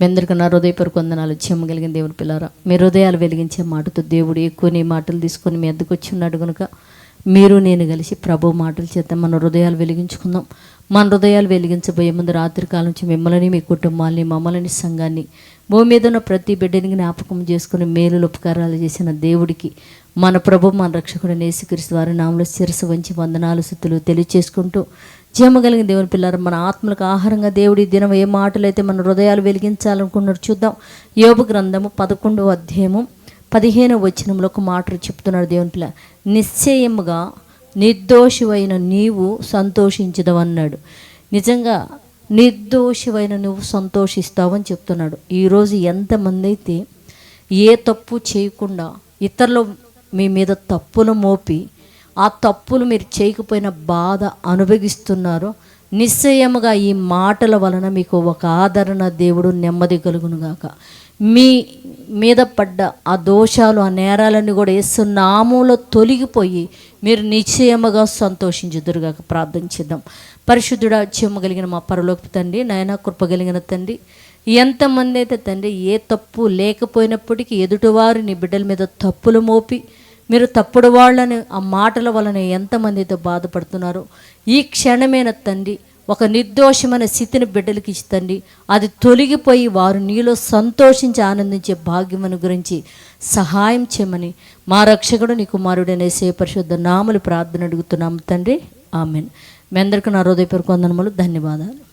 మీ అందరికీ నా హృదయపూర్వక వందనాలు చెమ్మగలిగిన దేవుని పిల్లారా. మీ హృదయాలు వెలిగించే మాటతో దేవుడు ఎక్కువ నీ మాటలు తీసుకొని మీ ఎద్దుకు వచ్చి ఉన్నాడు కనుక మీరు నేను కలిసి ప్రభు మాటలు చేద్దాం మన హృదయాలు వెలిగించుకుందాం. మన హృదయాలు వెలిగించబోయే ముందు రాత్రి కాలం నుంచి మిమ్మల్ని మీ కుటుంబాన్ని మమ్మల్ని సంఘాన్ని భూమి మీద ఉన్న ప్రతి బిడ్డని జ్ఞాపకం చేసుకుని మేలు ఉపకారాలు చేసిన దేవుడికి మన ప్రభు మన రక్షకుడు నేసుకరిస్తూ వారి నామలో శిరస్సు వంచి వందనాలు స్థుతులు తెలియచేసుకుంటూ జీవమగలిగిన దేవుని పిల్లలు మన ఆత్మలకు ఆహారంగా దేవుడి దినం ఏ మాటలైతే మన హృదయాలు వెలిగించాలనుకున్నారు చూద్దాం. యోగ గ్రంథము పదకొండవ అధ్యాయము పదిహేను వచనంలో ఒక మాటలు చెప్తున్నాడు దేవుని పిల్ల. నిశ్చయముగా నిర్దోషివైన నీవు సంతోషించదవన్నాడు. నిజంగా నిర్దోషివైన నువ్వు సంతోషిస్తావని చెప్తున్నాడు. ఈరోజు ఎంతమంది అయితే ఏ తప్పు చేయకుండా ఇతరులు మీ మీద తప్పులు మోపి ఆ తప్పులు మీరు చేయకపోయిన బాధ అనుభవిస్తున్నారో నిశ్చయముగా ఈ మాటల వలన మీకు ఒక ఆదరణ దేవుడు నెమ్మది కలుగునుగాక. మీ మీద పడ్డ ఆ దోషాలు ఆ నేరాలన్నీ కూడా వేసు నామంలో తొలగిపోయి మీరు నిశ్చయముగా సంతోషించుదురుగాక ప్రార్థన చేద్దాం. పరిశుద్ధుడా చెమ్మగలిగిన మా పరలోకి తండ్రి నాయన కృపగలిగిన తండ్రి ఎంతమంది అయితే తండ్రి ఏ తప్పు లేకపోయినప్పటికీ ఎదుటివారు నీ బిడ్డల మీద తప్పులు మోపి మీరు తప్పుడు వాళ్ళని ఆ మాటల వలన ఎంతమందితో బాధపడుతున్నారో? ఈ క్షణమైన తండ్రి ఒక నిర్దోషమైన స్థితిని బిడ్డలకి ఇస్తండి అది తొలగిపోయి వారు నీలో సంతోషించి ఆనందించే భాగ్యమును గురించి సహాయం చేయమని మా రక్షకుడు నీ కుమారుడనే సే పరిశుద్ధ నామలు ప్రార్థన అడుగుతున్నాము తండ్రి. ఆమెన్. మీ అందరికీ నా హృదయపూర్వక వందనములు. ధన్యవాదాలు.